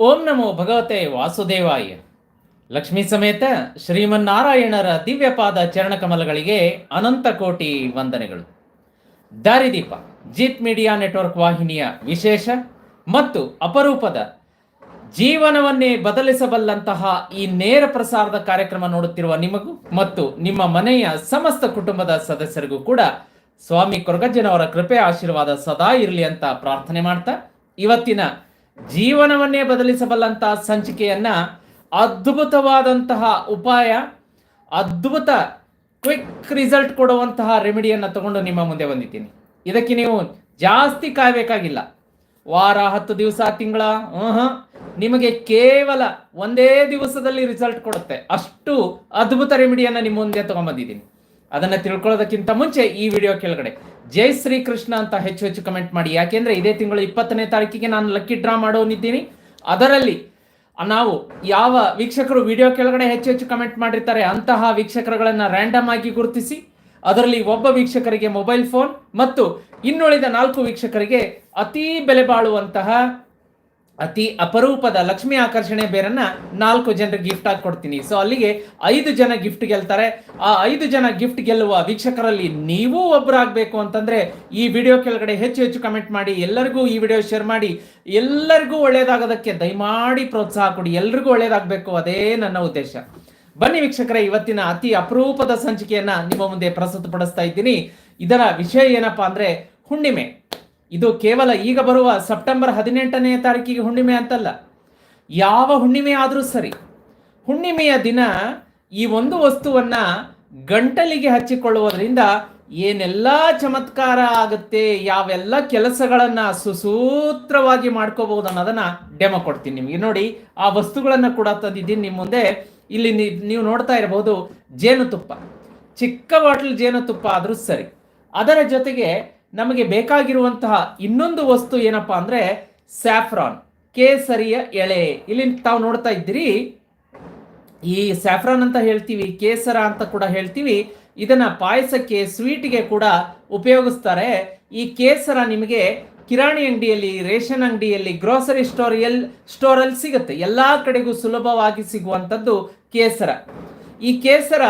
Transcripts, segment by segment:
ಓಂ ನಮೋ ಭಗವತೆ ವಾಸುದೇವಾಯ. ಲಕ್ಷ್ಮೀ ಸಮೇತ ಶ್ರೀಮನ್ನಾರಾಯಣರ ದಿವ್ಯಪಾದ ಚರಣಕಮಲಗಳಿಗೆ ಅನಂತ ಕೋಟಿ ವಂದನೆಗಳು. ದಾರಿದೀಪ, ಜೀತ್ ಮೀಡಿಯಾ ನೆಟ್ವರ್ಕ್ ವಾಹಿನಿಯ ವಿಶೇಷ ಮತ್ತು ಅಪರೂಪದ ಜೀವನವನ್ನೇ ಬದಲಿಸಬಲ್ಲಂತಹ ಈ ನೇರ ಪ್ರಸಾರದ ಕಾರ್ಯಕ್ರಮ ನೋಡುತ್ತಿರುವ ನಿಮಗೂ ಮತ್ತು ನಿಮ್ಮ ಮನೆಯ ಸಮಸ್ತ ಕುಟುಂಬದ ಸದಸ್ಯರಿಗೂ ಕೂಡ ಸ್ವಾಮಿ ಕೊರಗಜ್ಜನವರ ಕೃಪೆ, ಆಶೀರ್ವಾದ ಸದಾ ಇರಲಿ ಅಂತ ಪ್ರಾರ್ಥನೆ ಮಾಡ್ತಾ ಇವತ್ತಿನ ಜೀವನವನ್ನೇ ಬದಲಿಸಬಲ್ಲಂತಹ ಸಂಚಿಕೆಯನ್ನ ಅದ್ಭುತವಾದಂತಹ ಉಪಾಯ, ಅದ್ಭುತ ಕ್ವಿಕ್ ರಿಸಲ್ಟ್ ಕೊಡುವಂತಹ ರೆಮಿಡಿಯನ್ನು ತಗೊಂಡು ನಿಮ್ಮ ಮುಂದೆ ಬಂದಿದ್ದೀನಿ. ಇದಕ್ಕೆ ನೀವು ಜಾಸ್ತಿ ಕಾಯಬೇಕಾಗಿಲ್ಲ. ವಾರ, ಹತ್ತು ದಿವಸ, ತಿಂಗಳ ನಿಮಗೆ ಕೇವಲ ಒಂದೇ ದಿವಸದಲ್ಲಿ ರಿಸಲ್ಟ್ ಕೊಡುತ್ತೆ. ಅಷ್ಟು ಅದ್ಭುತ ರೆಮಿಡಿಯನ್ನು ನಿಮ್ಮ ಮುಂದೆ ತಗೊಂಡ್ಬಂದಿದ್ದೀನಿ. ಅದನ್ನ ತಿಳ್ಕೊಳ್ಳೋದಕ್ಕಿಂತ ಮುಂಚೆ ಈ ವಿಡಿಯೋ ಕೆಳಗಡೆ ಜೈ ಶ್ರೀ ಕೃಷ್ಣ ಅಂತ ಹೆಚ್ಚು ಹೆಚ್ಚು ಕಮೆಂಟ್ ಮಾಡಿ. ಯಾಕೆಂದ್ರೆ ಇದೇ ತಿಂಗಳು ಇಪ್ಪತ್ತನೇ ತಾರೀಕಿಗೆ ನಾನು ಲಕ್ಕಿ ಡ್ರಾ ಮಾಡೋನಿದ್ದೀನಿ. ಅದರಲ್ಲಿ ನಾವು ಯಾವ ವೀಕ್ಷಕರು ವಿಡಿಯೋ ಕೆಳಗಡೆ ಹೆಚ್ಚು ಹೆಚ್ಚು ಕಮೆಂಟ್ ಮಾಡಿರ್ತಾರೆ, ಅಂತಹ ವೀಕ್ಷಕರುಗಳನ್ನ ರ್ಯಾಂಡಮ್ ಆಗಿ ಗುರುತಿಸಿ, ಅದರಲ್ಲಿ ಒಬ್ಬ ವೀಕ್ಷಕರಿಗೆ ಮೊಬೈಲ್ ಫೋನ್ ಮತ್ತು ಇನ್ನುಳಿದ ನಾಲ್ಕು ವೀಕ್ಷಕರಿಗೆ ಅತಿ ಬೆಲೆ ಬಾಳುವಂತಹ ಅತಿ ಅಪರೂಪದ ಲಕ್ಷ್ಮಿ ಆಕರ್ಷಣೆ ಬೇರನ್ನ ನಾಲ್ಕು ಜನರಿಗೆ ಗಿಫ್ಟ್ ಆಗಿ ಕೊಡ್ತೀನಿ. ಸೊ ಅಲ್ಲಿಗೆ ಐದು ಜನ ಗಿಫ್ಟ್ ಗೆಲ್ತಾರೆ. ಆ ಐದು ಜನ ಗಿಫ್ಟ್ ಗೆಲ್ಲುವ ವೀಕ್ಷಕರಲ್ಲಿ ನೀವೂ ಒಬ್ಬರಾಗಬೇಕು ಅಂತಂದ್ರೆ ಈ ವಿಡಿಯೋ ಕೆಳಗಡೆ ಹೆಚ್ಚು ಹೆಚ್ಚು ಕಮೆಂಟ್ ಮಾಡಿ, ಎಲ್ಲರಿಗೂ ಈ ವಿಡಿಯೋ ಶೇರ್ ಮಾಡಿ, ಎಲ್ಲರಿಗೂ ಒಳ್ಳೇದಾಗೋದಕ್ಕೆ ದಯಮಾಡಿ ಪ್ರೋತ್ಸಾಹ ಕೊಡಿ. ಎಲ್ರಿಗೂ ಒಳ್ಳೇದಾಗಬೇಕು, ಅದೇ ನನ್ನ ಉದ್ದೇಶ. ಬನ್ನಿ ವೀಕ್ಷಕರೇ, ಇವತ್ತಿನ ಅತಿ ಅಪರೂಪದ ಸಂಚಿಕೆಯನ್ನ ನಿಮ್ಮ ಮುಂದೆ ಪ್ರಸ್ತುತಪಡಿಸ್ತಾ ಇದ್ದೀನಿ. ಇದರ ವಿಷಯ ಏನಪ್ಪಾ ಅಂದ್ರೆ ಹುಣ್ಣಿಮೆ. ಇದು ಕೇವಲ ಈಗ ಬರುವ ಸೆಪ್ಟೆಂಬರ್ ಹದಿನೆಂಟನೇ ತಾರೀಕಿಗೆ ಹುಣ್ಣಿಮೆ ಅಂತಲ್ಲ. ಯಾವ ಹುಣ್ಣಿಮೆ ಆದರೂ ಸರಿ, ಹುಣ್ಣಿಮೆಯ ದಿನ ಈ ಒಂದು ವಸ್ತುವನ್ನ ಗಂಟಲಿಗೆ ಹಚ್ಚಿಕೊಳ್ಳುವುದರಿಂದ ಏನೆಲ್ಲ ಚಮತ್ಕಾರ ಆಗುತ್ತೆ, ಯಾವೆಲ್ಲ ಕೆಲಸಗಳನ್ನ ಸುಸೂತ್ರವಾಗಿ ಮಾಡ್ಕೋಬಹುದು ಅನ್ನೋದನ್ನ ಡೆಮೋ ಕೊಡ್ತೀನಿ ನಿಮಗೆ. ನೋಡಿ, ಆ ವಸ್ತುಗಳನ್ನು ಕೂಡ ತಂದಿದ್ದೀನಿ ನಿಮ್ಮ ಮುಂದೆ. ಇಲ್ಲಿ ನೀವು ನೋಡ್ತಾ ಇರಬಹುದು ಜೇನುತುಪ್ಪ. ಚಿಕ್ಕ ಬಾಟ್ಲ್ ಜೇನುತುಪ್ಪ ಆದರೂ ಸರಿ. ಅದರ ಜೊತೆಗೆ ನಮಗೆ ಬೇಕಾಗಿರುವಂತಹ ಇನ್ನೊಂದು ವಸ್ತು ಏನಪ್ಪಾ ಅಂದ್ರೆ ಸ್ಯಾಫ್ರಾನ್, ಕೇಸರಿಯ ಎಳೆ. ಇಲ್ಲಿ ತಾವು ನೋಡ್ತಾ ಇದ್ದೀರಿ, ಈ ಸ್ಯಾಫ್ರಾನ್ ಅಂತ ಹೇಳ್ತೀವಿ, ಕೇಸರ ಅಂತ ಕೂಡ ಹೇಳ್ತೀವಿ. ಇದನ್ನ ಪಾಯಸಕ್ಕೆ, ಸ್ವೀಟ್ಗೆ ಕೂಡ ಉಪಯೋಗಿಸ್ತಾರೆ. ಈ ಕೇಸರ ನಿಮಗೆ ಕಿರಾಣಿ ಅಂಗಡಿಯಲ್ಲಿ, ರೇಷನ್ ಅಂಗಡಿಯಲ್ಲಿ, ಗ್ರೋಸರಿ ಸ್ಟೋರ್ ಎಲ್ ಸ್ಟೋರಲ್ಲಿ ಸಿಗುತ್ತೆ. ಎಲ್ಲಾ ಕಡೆಗೂ ಸುಲಭವಾಗಿ ಸಿಗುವಂಥದ್ದು ಕೇಸರ. ಈ ಕೇಸರ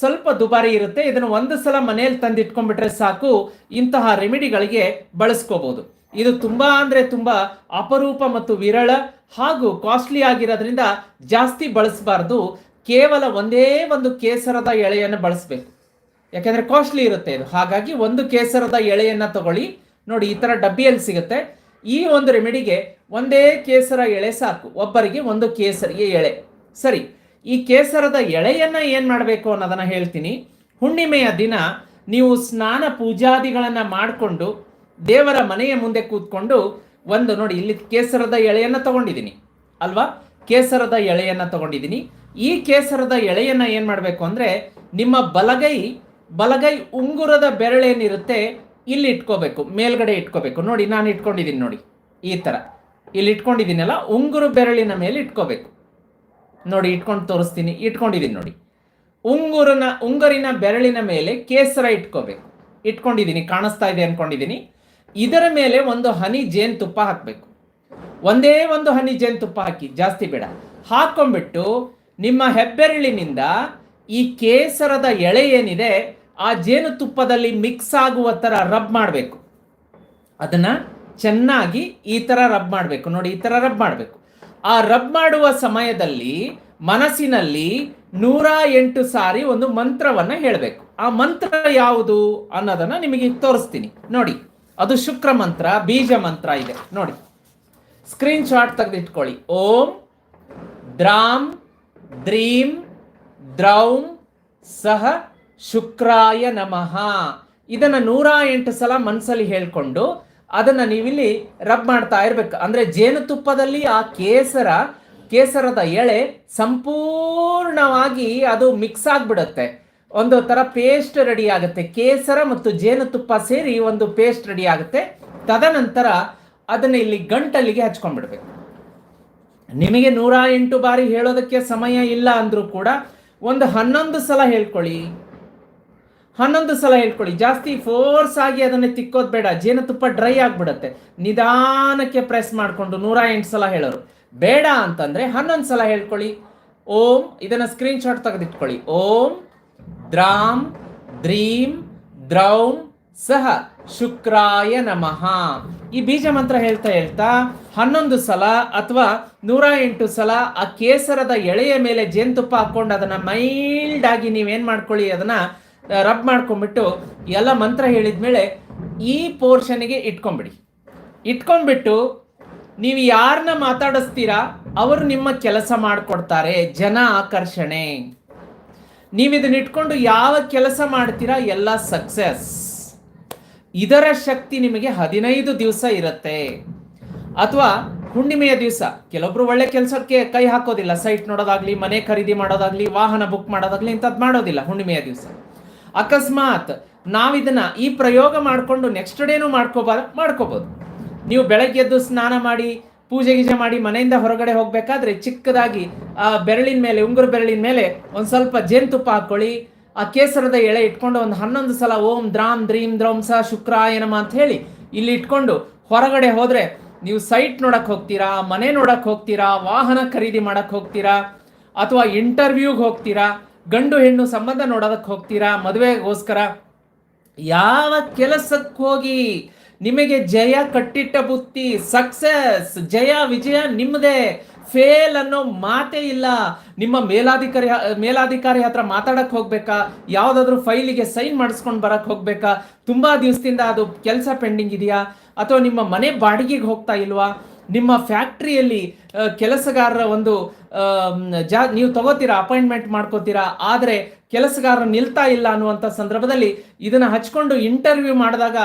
ಸ್ವಲ್ಪ ದುಬಾರಿ ಇರುತ್ತೆ. ಇದನ್ನು ಒಂದು ಸಲ ಮನೆಯಲ್ಲಿ ತಂದಿಟ್ಕೊಂಡ್ಬಿಟ್ರೆ ಸಾಕು. ಇಂತಹ ರೆಮಿಡಿಗಳಿಗೆ ಬಳಸ್ಕೋಬಹುದು ಇದು ತುಂಬಾ ಅಂದ್ರೆ ತುಂಬಾ ಅಪರೂಪ ಮತ್ತು ವಿರಳ ಹಾಗೂ ಕಾಸ್ಟ್ಲಿ ಆಗಿರೋದ್ರಿಂದ ಜಾಸ್ತಿ ಬಳಸಬಾರ್ದು. ಕೇವಲ ಒಂದೇ ಒಂದು ಕೇಸರದ ಎಳೆಯನ್ನು ಬಳಸಬೇಕು. ಯಾಕೆಂದರೆ ಕಾಸ್ಟ್ಲಿ ಇರುತ್ತೆ ಇದು. ಹಾಗಾಗಿ ಒಂದು ಕೇಸರದ ಎಳೆಯನ್ನ ತಗೊಳ್ಳಿ. ನೋಡಿ, ಈ ಥರ ಡಬ್ಬಿಯಲ್ಲಿ ಸಿಗುತ್ತೆ. ಈ ಒಂದು ರೆಮಿಡಿಗೆ ಒಂದೇ ಕೇಸರ ಎಳೆ ಸಾಕು. ಒಬ್ಬರಿಗೆ ಒಂದು ಕೇಸರಿಗೆ ಎಳೆ. ಸರಿ. ಈ ಕೇಸರದ ಎಳೆಯನ್ನ ಏನು ಮಾಡಬೇಕು ಅನ್ನೋದನ್ನ ಹೇಳ್ತೀನಿ. ಹುಣ್ಣಿಮೆಯ ದಿನ ನೀವು ಸ್ನಾನ ಪೂಜಾದಿಗಳನ್ನು ಮಾಡಿಕೊಂಡು ದೇವರ ಮನೆಯ ಮುಂದೆ ಕೂತ್ಕೊಂಡು ಒಂದು ನೋಡಿ, ಇಲ್ಲಿ ಕೇಸರದ ಎಳೆಯನ್ನ ತಗೊಂಡಿದ್ದೀನಿ. ಅಲ್ವಾ? ಕೇಸರದ ಎಳೆಯನ್ನ ತಗೊಂಡಿದ್ದೀನಿ. ಈ ಕೇಸರದ ಎಳೆಯನ್ನ ಏನು ಮಾಡಬೇಕು ಅಂದ್ರೆ ನಿಮ್ಮ ಬಲಗೈ ಬಲಗೈ ಉಂಗುರದ ಬೆರಳೇನಿರುತ್ತೆ ಇಲ್ಲಿ ಇಟ್ಕೋಬೇಕು, ಮೇಲ್ಗಡೆ ಇಟ್ಕೋಬೇಕು. ನೋಡಿ, ನಾನು ಇಟ್ಕೊಂಡಿದ್ದೀನಿ ನೋಡಿ, ಈ ತರ. ಇಲ್ಲಿ ಇಟ್ಕೊಂಡಿದ್ದೀನಲ್ಲ, ಉಂಗುರು ಬೆರಳಿನ ಮೇಲೆ ಇಟ್ಕೋಬೇಕು. ನೋಡಿ, ಇಟ್ಕೊಂಡು ತೋರಿಸ್ತೀನಿ. ಇಟ್ಕೊಂಡಿದ್ದೀನಿ ನೋಡಿ. ಉಂಗುರನ, ಉಂಗರಿನ ಬೆರಳಿನ ಮೇಲೆ ಕೇಸರ ಇಟ್ಕೋಬೇಕು. ಇಟ್ಕೊಂಡಿದ್ದೀನಿ ಕಾಣಿಸ್ತಾ ಇದೆ ಅಂದ್ಕೊಂಡಿದ್ದೀನಿ ಇದರ ಮೇಲೆ ಒಂದು ಹನಿ ಜೇನುತುಪ್ಪ ಹಾಕಬೇಕು. ಒಂದೇ ಒಂದು ಹನಿ ಜೇನುತುಪ್ಪ ಹಾಕಿ, ಜಾಸ್ತಿ ಬೇಡ. ಹಾಕೊಂಡ್ಬಿಟ್ಟು ನಿಮ್ಮ ಹೆಬ್ಬೆರಳಿನಿಂದ ಈ ಕೇಸರದ ಎಳೆ ಏನಿದೆ, ಆ ಜೇನುತುಪ್ಪದಲ್ಲಿ ಮಿಕ್ಸ್ ಆಗುವ ಥರ ರಬ್ ಮಾಡಬೇಕು. ಅದನ್ನ ಚೆನ್ನಾಗಿ ಈ ತರ ರಬ್ ಮಾಡಬೇಕು. ನೋಡಿ, ಈ ತರ ರಬ್ ಮಾಡಬೇಕು. ಆ ರಬ್ ಮಾಡುವ ಸಮಯದಲ್ಲಿ ಮನಸ್ಸಿನಲ್ಲಿ ನೂರ ಎಂಟು ಸಾರಿ ಒಂದು ಮಂತ್ರವನ್ನ ಹೇಳಬೇಕು. ಆ ಮಂತ್ರ ಯಾವುದು ಅನ್ನೋದನ್ನ ನಿಮಗೆ ತೋರಿಸ್ತೀನಿ. ನೋಡಿ, ಅದು ಶುಕ್ರ ಮಂತ್ರ, ಬೀಜ ಮಂತ್ರ ಇದೆ. ನೋಡಿ ಸ್ಕ್ರೀನ್ ಶಾಟ್ ತೆಗೆದಿಟ್ಕೊಳ್ಳಿ. ಓಂ ದ್ರಾಂ ದ್ರೀಂ ದ್ರೌಂ ಸಹ ಶುಕ್ರಾಯ ನಮಃ. ಇದನ್ನು ನೂರ ಎಂಟು ಸಲ ಮನಸ್ಸಲ್ಲಿ ಹೇಳ್ಕೊಂಡು ಅದನ್ನ ನೀವಿಲ್ಲಿ ರಬ್ ಮಾಡ್ತಾ ಇರಬೇಕು. ಅಂದ್ರೆ ಜೇನುತುಪ್ಪದಲ್ಲಿ ಆ ಕೇಸರ, ಕೇಸರದ ಎಳೆ ಸಂಪೂರ್ಣವಾಗಿ ಅದು ಮಿಕ್ಸ್ ಆಗಿಬಿಡುತ್ತೆ. ಒಂದು ತರ ಪೇಸ್ಟ್ ರೆಡಿ ಆಗುತ್ತೆ. ಕೇಸರ ಮತ್ತು ಜೇನುತುಪ್ಪ ಸೇರಿ ಒಂದು ಪೇಸ್ಟ್ ರೆಡಿ ಆಗುತ್ತೆ. ತದನಂತರ ಅದನ್ನ ಇಲ್ಲಿ ಗಂಟಲಿಗೆ ಹಚ್ಕೊಂಡ್ಬಿಡ್ಬೇಕು. ನಿಮಗೆ ನೂರ ಎಂಟು ಬಾರಿ ಹೇಳೋದಕ್ಕೆ ಸಮಯ ಇಲ್ಲ ಅಂದ್ರೂ ಕೂಡ ಒಂದು ಹನ್ನೊಂದು ಸಲ ಹೇಳ್ಕೊಳ್ಳಿ. ಹನ್ನೊಂದು ಸಲ ಹೇಳ್ಕೊಳ್ಳಿ. ಜಾಸ್ತಿ ಫೋರ್ಸ್ ಆಗಿ ಅದನ್ನು ತಿಕ್ಕೋದು ಬೇಡ. ಜೇನುತುಪ್ಪ ಡ್ರೈ ಆಗಿಬಿಡುತ್ತೆ. ನಿಧಾನಕ್ಕೆ ಪ್ರೆಸ್ ಮಾಡಿಕೊಂಡು ನೂರ ಎಂಟು ಸಲ ಹೇಳೋರು. ಬೇಡ ಅಂತಂದ್ರೆ ಹನ್ನೊಂದು ಸಲ ಹೇಳ್ಕೊಳ್ಳಿ. ಓಂ, ಇದನ್ನ ಸ್ಕ್ರೀನ್ ಶಾಟ್ ತೆಗೆದಿಟ್ಕೊಳ್ಳಿ. ಓಂ, ದ್ರಾಂ, ದ್ರೀಂ, ದ್ರೌಂ, ಸಹ, ಶುಕ್ರಾಯ ನಮಃ. ಈ ಬೀಜ ಮಂತ್ರ ಹೇಳ್ತಾ ಹೇಳ್ತಾ ಹನ್ನೊಂದು ಸಲ ಅಥವಾ ನೂರ ಎಂಟು ಸಲ ಆ ಕೇಸರದ ಎಳೆಯ ಮೇಲೆ ಜೇನುತುಪ್ಪ ಹಾಕೊಂಡು ಅದನ್ನ ಮೈಲ್ಡ್ ಆಗಿ ನೀವೇನು ಮಾಡ್ಕೊಳ್ಳಿ, ಅದನ್ನ ರಬ್ ಮಾಡ್ಕೊಂಡ್ಬಿಟ್ಟು ಎಲ್ಲ ಮಂತ್ರ ಹೇಳಿದ ಮೇಲೆ ಈ ಪೋರ್ಷನ್ಗೆ ಇಟ್ಕೊಂಡ್ಬಿಡಿ. ಇಟ್ಕೊಂಡ್ಬಿಟ್ಟು ನೀವು ಯಾರನ್ನ ಮಾತಾಡಿಸ್ತೀರಾ, ಅವರು ನಿಮ್ಮ ಕೆಲಸ ಮಾಡಿಕೊಡ್ತಾರೆ, ಜನ ಆಕರ್ಷಣೆ. ನೀವು ಇದನ್ನ ಇಟ್ಕೊಂಡು ಯಾವ ಕೆಲಸ ಮಾಡ್ತೀರಾ, ಎಲ್ಲ ಸಕ್ಸಸ್ ಇದರ ಶಕ್ತಿ ನಿಮಗೆ ಹದಿನೈದು ದಿವಸ ಇರುತ್ತೆ. ಅಥವಾ ಹುಣ್ಣಿಮೆಯ ದಿವಸ, ಕೆಲವೊಬ್ರು ಒಳ್ಳೆ ಕೆಲಸಕ್ಕೆ ಕೈ ಹಾಕೋದಿಲ್ಲ, ಸೈಟ್ ನೋಡೋದಾಗ್ಲಿ, ಮನೆ ಖರೀದಿ ಮಾಡೋದಾಗ್ಲಿ, ವಾಹನ ಬುಕ್ ಮಾಡೋದಾಗ್ಲಿ ಇಂಥದ್ದು ಮಾಡೋದಿಲ್ಲ ಹುಣ್ಣಿಮೆಯ ದಿವಸ. ಅಕಸ್ಮಾತ್ ನಾವಿದನ್ನ ಈ ಪ್ರಯೋಗ ಮಾಡಿಕೊಂಡು ನೆಕ್ಸ್ಟ್ ಡೇನೂ ಮಾಡ್ಕೋಬಾರ, ಮಾಡ್ಕೋಬೋದು. ನೀವು ಬೆಳಗ್ಗೆ ಎದ್ದು ಸ್ನಾನ ಮಾಡಿ, ಪೂಜೆ ಗೀಜೆ ಮಾಡಿ ಮನೆಯಿಂದ ಹೊರಗಡೆ ಹೋಗಬೇಕಾದ್ರೆ ಚಿಕ್ಕದಾಗಿ, ಆ, ಬೆರಳಿನ ಮೇಲೆ, ಉಂಗುರು ಬೆರಳಿನ ಮೇಲೆ ಒಂದು ಸ್ವಲ್ಪ ಜೇನುತುಪ್ಪ ಹಾಕ್ಕೊಳ್ಳಿ ಆ ಕೇಸರದ ಎಳೆ ಇಟ್ಕೊಂಡು ಒಂದು ಹನ್ನೊಂದು ಸಲ ಓಂ ದ್ರಾಮ್ ದ್ರೀಂ ದ್ರೌಂ ಸ ಶುಕ್ರಾಯನಮ ಅಂತ ಹೇಳಿ ಇಲ್ಲಿ ಇಟ್ಕೊಂಡು ಹೊರಗಡೆ ಹೋದರೆ ನೀವು ಸೈಟ್ ನೋಡಕ್ಕೆ ಹೋಗ್ತೀರಾ, ಮನೆ ನೋಡಕ್ಕೆ ಹೋಗ್ತೀರಾ, ವಾಹನ ಖರೀದಿ ಮಾಡಕ್ಕೆ ಹೋಗ್ತೀರಾ, ಅಥವಾ ಇಂಟರ್ವ್ಯೂಗೆ ಹೋಗ್ತೀರಾ ಗಂಡು ಹೆಣ್ಣು ಸಂಬಂಧ ನೋಡೋದಕ್ಕೆ ಹೋಗ್ತೀರಾ? ಮದುವೆಗೋಸ್ಕರ ಯಾವ ಕೆಲಸಕ್ಕೆ ಹೋಗಿ ನಿಮಗೆ ಜಯ ಕಟ್ಟಿಟ್ಟ ಬುತ್ತಿ ಸಕ್ಸಸ್ ಜಯ, ವಿಜಯ ನಿಮ್ಮದೇ ಫೇಲ್ ಅನ್ನೋ ಮಾತೇ ಇಲ್ಲ. ನಿಮ್ಮ ಮೇಲಾಧಿಕಾರಿ ಮೇಲಾಧಿಕಾರಿ ಹತ್ರ ಮಾತಾಡಕ್ ಹೋಗ್ಬೇಕಾ? ಯಾವುದಾದ್ರೂ ಫೈಲಿಗೆ ಸೈನ್ ಮಾಡಿಸ್ಕೊಂಡು ಬರಕ್ಕೆ ಹೋಗ್ಬೇಕಾ? ತುಂಬಾ ದಿವಸದಿಂದ ಅದು ಕೆಲಸ ಪೆಂಡಿಂಗ್ ಇದೆಯಾ? ಅಥವಾ ನಿಮ್ಮ ಮನೆ ಬಾಡಿಗೆಗೆ ಹೋಗ್ತಾ ಇಲ್ವಾ? ನಿಮ್ಮ ಫ್ಯಾಕ್ಟ್ರಿಯಲ್ಲಿ ಕೆಲಸಗಾರರ ಒಂದು ಜಾ, ನೀವು ತಗೋತೀರಾ, ಅಪಾಯಿಂಟ್ಮೆಂಟ್ ಮಾಡ್ಕೋತೀರಾ, ಆದರೆ ಕೆಲಸಗಾರರು ನಿಲ್ತಾ ಇಲ್ಲ ಅನ್ನುವಂಥ ಸಂದರ್ಭದಲ್ಲಿ ಇದನ್ನು ಹಚ್ಕೊಂಡು ಇಂಟರ್ವ್ಯೂ ಮಾಡಿದಾಗ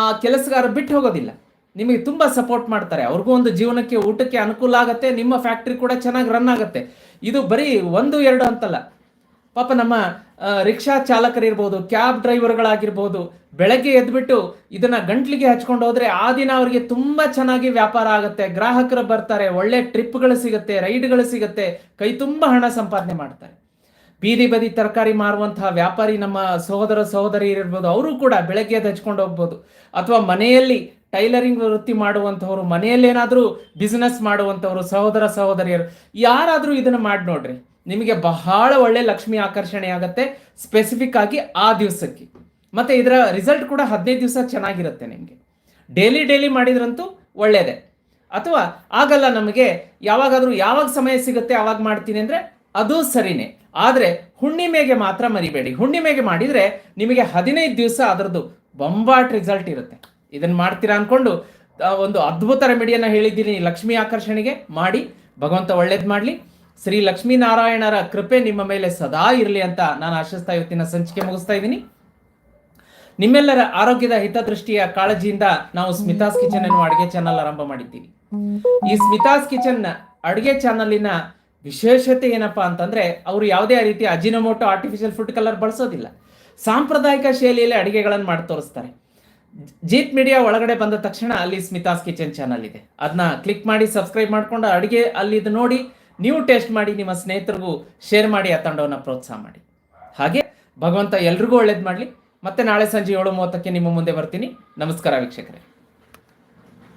ಆ ಕೆಲಸಗಾರ ಬಿಟ್ಟು ಹೋಗೋದಿಲ್ಲ. ನಿಮಗೆ ತುಂಬ ಸಪೋರ್ಟ್ ಮಾಡ್ತಾರೆ. ಅವ್ರಿಗೂ ಒಂದು ಜೀವನಕ್ಕೆ ಊಟಕ್ಕೆ ಅನುಕೂಲ ಆಗುತ್ತೆ, ನಿಮ್ಮ ಫ್ಯಾಕ್ಟ್ರಿ ಕೂಡ ಚೆನ್ನಾಗಿ ರನ್ ಆಗುತ್ತೆ. ಇದು ಬರೀ ಒಂದು, ಎರಡು ಅಂತಲ್ಲ. ಪಾಪ ನಮ್ಮ ರಿಕ್ಷಾ ಚಾಲಕರಿರ್ಬೋದು, ಕ್ಯಾಬ್ ಡ್ರೈವರ್ಗಳಾಗಿರ್ಬೋದು, ಬೆಳಗ್ಗೆ ಎದ್ಬಿಟ್ಟು ಇದನ್ನ ಗಂಟ್ಲಿಗೆ ಹಚ್ಕೊಂಡು ಹೋದ್ರೆ ಆ ದಿನ ಅವರಿಗೆ ತುಂಬಾ ಚೆನ್ನಾಗಿ ವ್ಯಾಪಾರ ಆಗುತ್ತೆ. ಗ್ರಾಹಕರು ಬರ್ತಾರೆ, ಒಳ್ಳೆ ಟ್ರಿಪ್ಗಳು ಸಿಗುತ್ತೆ, ರೈಡ್ಗಳು ಸಿಗುತ್ತೆ, ಕೈ ತುಂಬಾ ಹಣ ಸಂಪಾದನೆ ಮಾಡ್ತಾರೆ. ಬೀದಿ ಬದಿ ತರಕಾರಿ ಮಾರುವಂತಹ ವ್ಯಾಪಾರಿ ನಮ್ಮ ಸಹೋದರ ಸಹೋದರಿ ಇರ್ಬೋದು ಅವರು ಕೂಡ ಬೆಳಗ್ಗೆ ಎದ್ದು ಹಚ್ಕೊಂಡು ಹೋಗ್ಬೋದು. ಅಥವಾ ಮನೆಯಲ್ಲಿ ಟೈಲರಿಂಗ್ ವೃತ್ತಿ ಮಾಡುವಂಥವ್ರು ಮನೆಯಲ್ಲಿ ಏನಾದರೂ ಬಿಸ್ನೆಸ್ ಮಾಡುವಂಥವ್ರು, ಸಹೋದರ ಸಹೋದರಿಯರು, ಯಾರಾದರೂ ಇದನ್ನು ಮಾಡಿ ನೋಡ್ರಿ. ನಿಮಗೆ ಬಹಳ ಒಳ್ಳೆ ಲಕ್ಷ್ಮಿ ಆಕರ್ಷಣೆ ಆಗುತ್ತೆ ಸ್ಪೆಸಿಫಿಕ್ ಆಗಿ ಆ ದಿವಸಕ್ಕೆ. ಮತ್ತೆ ಇದರ ರಿಸಲ್ಟ್ ಕೂಡ ಹದಿನೈದು ದಿವಸ ಚೆನ್ನಾಗಿರುತ್ತೆ ನಿಮಗೆ. ಡೈಲಿ ಡೈಲಿ ಮಾಡಿದ್ರಂತೂ ಒಳ್ಳೆಯದೇ ಅಥವಾ ಆಗಲ್ಲ ನಮಗೆ, ಯಾವಾಗಾದರೂ ಯಾವಾಗ ಸಮಯ ಸಿಗುತ್ತೆ ಆವಾಗ ಮಾಡ್ತೀನಿ ಅಂದರೆ ಅದು ಸರಿನೇ. ಆದರೆ ಹುಣ್ಣಿಮೆಗೆ ಮಾತ್ರ ಮರಿಬೇಡಿ. ಹುಣ್ಣಿಮೆಗೆ ಮಾಡಿದರೆ ನಿಮಗೆ ಹದಿನೈದು ದಿವಸ ಅದರದ್ದು ಬೊಂಬಾಟ್ ರಿಸಲ್ಟ್ ಇರುತ್ತೆ. ಇದನ್ನು ಮಾಡ್ತೀರಾ ಅಂದ್ಕೊಂಡು ಒಂದು ಅದ್ಭುತ ರೆಮಿಡಿಯನ್ನು ಹೇಳಿದ್ದೀನಿ ಲಕ್ಷ್ಮಿ ಆಕರ್ಷಣೆಗೆ. ಮಾಡಿ, ಭಗವಂತ ಒಳ್ಳೇದು ಮಾಡಲಿ. ಶ್ರೀ ಲಕ್ಷ್ಮೀನಾರಾಯಣರ ಕೃಪೆ ನಿಮ್ಮ ಮೇಲೆ ಸದಾ ಇರಲಿ ಅಂತ ನಾನು ಆಶಿಸ್ತಾ ಇವತ್ತಿನ ಸಂಚಿಕೆ ಮುಗಿಸ್ತಾ ಇದ್ದೀನಿ. ನಿಮ್ಮೆಲ್ಲರ ಆರೋಗ್ಯದ ಹಿತದೃಷ್ಟಿಯ ಕಾಳಜಿಯಿಂದ ನಾವು ಸ್ಮಿತಾಸ್ ಕಿಚನ್ ಎನ್ನುವ ಅಡುಗೆ ಚಾನಲ್ ಆರಂಭ ಮಾಡಿದ್ದೀವಿ. ಈ ಸ್ಮಿತಾಸ್ ಕಿಚನ್ ಅಡುಗೆ ಚಾನಲಿನ ವಿಶೇಷತೆ ಏನಪ್ಪಾ ಅಂತಂದ್ರೆ ಅವರು ಯಾವುದೇ ರೀತಿ ಅಜಿನೋಮೋಟೋ ಆರ್ಟಿಫಿಷಿಯಲ್ ಫುಡ್ ಕಲರ್ ಬಳಸೋದಿಲ್ಲ. ಸಾಂಪ್ರದಾಯಿಕ ಶೈಲಿಯಲ್ಲಿ ಅಡುಗೆಗಳನ್ನು ಮಾಡಿ ತೋರಿಸ್ತಾರೆ. ಜೀತ್ ಮೀಡಿಯಾ ಒಳಗಡೆ ಬಂದ ತಕ್ಷಣ ಅಲ್ಲಿ ಸ್ಮಿತಾಸ್ ಕಿಚನ್ ಚಾನಲ್ ಇದೆ. ಅದನ್ನ ಕ್ಲಿಕ್ ಮಾಡಿ ಸಬ್ಸ್ಕ್ರೈಬ್ ಮಾಡ್ಕೊಂಡು ಅಡುಗೆ ಅಲ್ಲಿ ಇದು ನೋಡಿ ನೀವು ಟೇಸ್ಟ್ ಮಾಡಿ, ನಿಮ್ಮ ಸ್ನೇಹಿತರಿಗೂ ಶೇರ್ ಮಾಡಿ, ಆ ತಂಡವನ್ನು ಪ್ರೋತ್ಸಾಹ ಮಾಡಿ. ಹಾಗೆ ಭಗವಂತ ಎಲ್ರಿಗೂ ಒಳ್ಳೇದು ಮಾಡಲಿ. ಮತ್ತೆ ನಾಳೆ ಸಂಜೆ ಏಳು ಮೂವತ್ತಕ್ಕೆ ನಿಮ್ಮ ಮುಂದೆ ಬರ್ತೀನಿ. ನಮಸ್ಕಾರ ವೀಕ್ಷಕರೇ.